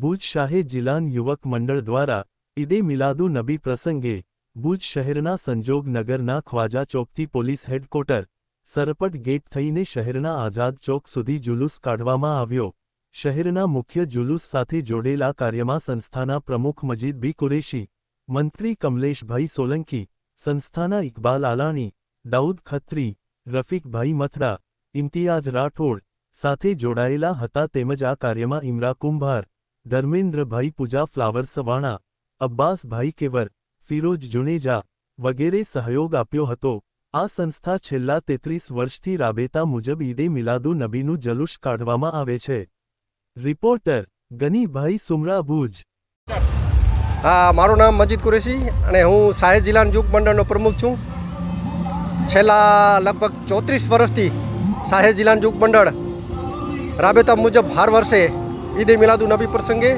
ભુજ શાહે જિલાન યુવક મંડળ દ્વારા ઈદે મિલાદુ નબી પ્રસંગે ભુજ શહેરના સંજોગનગરના ખ્વાજા ચોકથી પોલીસ હેડક્વાર્ટર સરપટ ગેટ થઈને શહેરના આઝાદ ચોક સુધી જુલુસ કાઢવામાં આવ્યો. શહેરના મુખ્ય જુલુસ સાથે જોડેલા કાર્યમાં સંસ્થાના પ્રમુખ મજીદ બી કુરેશી, મંત્રી કમલેશભાઈ સોલંકી, સંસ્થાના ઇકબાલ આલાણી, દાઉદ ખત્રી, રફીકભાઈ મથડા ઇમ્તિયાજ રાઠોડ સાથે જોડાયેલા હતા તેમજ આ કાર્યમાં ઇમરા કુંભાર ધર્મેન્દ્રભાઈ પૂજા ફ્લાવર સવાણા, અબ્બાસભાઈ કેવર, ફિરોજ જુનેજા વગેરે સહયોગ આપ્યો હતો. આ સંસ્થા છેલ્લા તેત્રીસ વર્ષથી રાબેતા મુજબ ઈદે મિલાદુ નબીનું જલુસ કાઢવામાં આવે છે. રિપોર્ટર ગનીભાઈ સુમરા ભુજ. હા, મારું નામ મજીદ કુરેશી અને હું સાહેબ જિલ્લાના યુગ મંડળનો પ્રમુખ છું. છેલ્લા લગભગ ચોત્રીસ વર્ષથી સાહેબ જિલ્લાનું યુગ મંડળ રાબેતા મુજબ હર વર્ષે ઈદે મિલાદુ નબી પ્રસંગે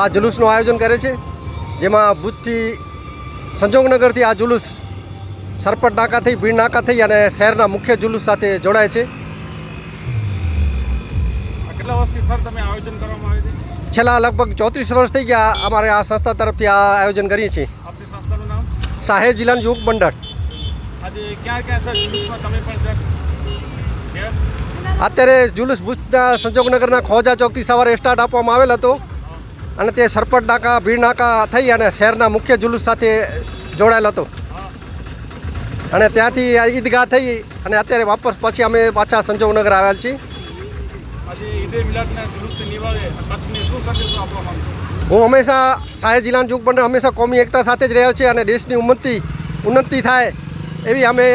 આ જુલુસનું આયોજન કરે છે જેમાં ભુજથી સંજોગનગરથી આ જુલુસ સરપટ નાકા થઈ ભીડ નાકા થઈ અને શહેરના મુખ્ય જુલુસ સાથે જોડાય છે. છેલ્લા લગભગ ચોત્રીસ વર્ષ થઈ ગયા અમારે આ સંસ્થા તરફથી આ આયોજન કરીએ છીએ. સાહેબ જિલ્લાનું યુગ મંડળ. આજે ક્યાં ક્યાં સર તમે પણ સર છે? અત્યારે જુલુસ ભુજના સંજોગનગરના ખોજા ચોકથી સવારે સ્ટાર્ટ આપવામાં આવેલ હતો. અને તે સરપટ નાકા ભીડ નાકા થઈ અને શહેરના મુખ્ય જુલુસ સાથે જોડાયેલ હતો. અને ત્યાંથી આ ઈદગાહ થઈ અને અત્યારે વાપસ પછી અમે પાછા સંજોગનગર આવેલ છીએ. હું હંમેશા સાહેબ જિલ્લાના જુગ પણ હંમેશા કોમી એકતા સાથે જ રહ્યો છે અને દેશની ઉન્નતિ ઉન્નતિ થાય એવી અમે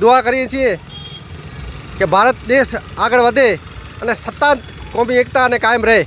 દુઆ કરીએ છીએ. કે ભારત દેશ આગળ વધે અને સત્તા કોમી એકતા અને કાયમ રહે.